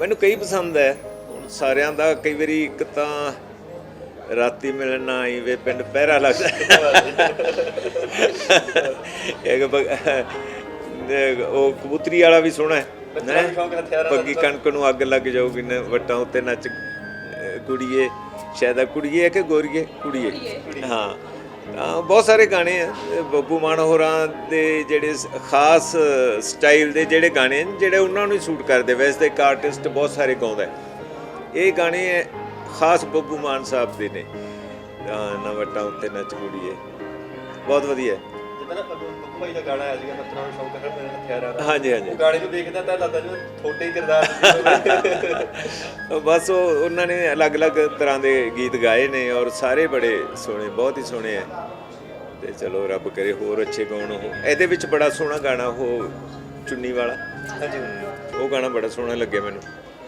ਮੈਨੂੰ ਕਈ ਪਸੰਦ ਹੈ। ਹੁਣ ਸਾਰਿਆਂ ਦਾ ਕਈ ਵਾਰੀ ਇੱਕ ਤਾਂ ਰਾਤੀ ਮਿਲਣ ਆਈ ਵੇ ਪਿੰਡ ਪਹਿਰਾ ਲੱਗਦਾ। ਇੱਕ ਉਹ ਕਬੂਤਰੀ ਵਾਲਾ ਵੀ ਸੋਹਣਾ ਹੈ ਹੈਂ? ਪੱਗੀ ਕਣਕ ਨੂੰ ਅੱਗ ਲੱਗ ਜਾਊਗੀ ਨਾ ਵਟਾਂ ਉੱਤੇ ਨੱਚ ਕੁੜੀਏ ਸ਼ਾਇਦ ਕੁੜੀਏ ਕਿ ਗੋਰੀਏ? ਕੁੜੀਏ। ਹਾਂ। ਬਹੁਤ ਸਾਰੇ ਗਾਣੇ ਆ ਬੱਬੂ ਮਾਨ ਹੋਰਾਂ ਦੇ ਜਿਹੜੇ ਖਾਸ ਸਟਾਈਲ ਦੇ ਜਿਹੜੇ ਗਾਣੇ ਨੇ, ਜਿਹੜੇ ਉਹਨਾਂ ਨੂੰ ਹੀ ਸੂਟ ਕਰਦੇ ਵੈਸੇ ਤਾਂ ਇੱਕ ਆਰਟਿਸਟ ਬਹੁਤ ਸਾਰੇ ਗਾਉਂਦਾ ਇਹ ਗਾਣੇ ਖਾਸ ਬੱਬੂ ਮਾਨ ਸਾਹਿਬ ਦੇ ਨੇ। ਤਾਂ ਨਾ ਵਟਾਂ ਉੱਤੇ ਨੱਚ ਕੁੜੀਏ। ਬਹੁਤ ਵਧੀਆ ਜਿੱਦਾਂ ਨਾ ਬੱਬੂ ਭਾਈ ਦਾ ਗਾਣਾ ਆਇਆ ਸੀਗਾ ਨੱਚਣਾ ਨੂੰ ਸ਼ੌਂਕ ਹੈ ਮੇਰੇ ਹਥਿਆਰਾਂ ਦਾ। ਹਾਂਜੀ ਹਾਂਜੀ। ਉਹ ਗਾਣੇ ਨੂੰ ਦੇਖਦਾ ਤਾਂ ਲੱਗਦਾ ਜਿਵੇਂ ਥੋੜੇ ਹੀ ਕਿਰਦਾਰ। ਬਸ ਉਹ ਉਹਨਾਂ ਨੇ ਅਲੱਗ-ਅਲੱਗ ਤਰ੍ਹਾਂ ਦੇ ਗੀਤ ਗਾਏ ਨੇ ਔਰ ਸਾਰੇ ਬੜੇ ਸੋਹਣੇ ਬਹੁਤ ਹੀ ਸੋਹਣੇ ਆ। ਤੇ ਚਲੋ ਰੱਬ ਕਰੇ ਹੋਰ ਅੱਛੇ ਗਾਉਣ ਉਹ ਇਹਦੇ ਵਿੱਚ ਬੜਾ ਸੋਹਣਾ ਗਾਣਾ ਉਹ ਚੁੰਨੀ ਵਾਲਾ। ਹਾਂਜੀ। ਉਹ ਗਾਣਾ ਬੜਾ ਸੋਹਣਾ ਲੱਗਿਆ ਮੈਨੂੰ।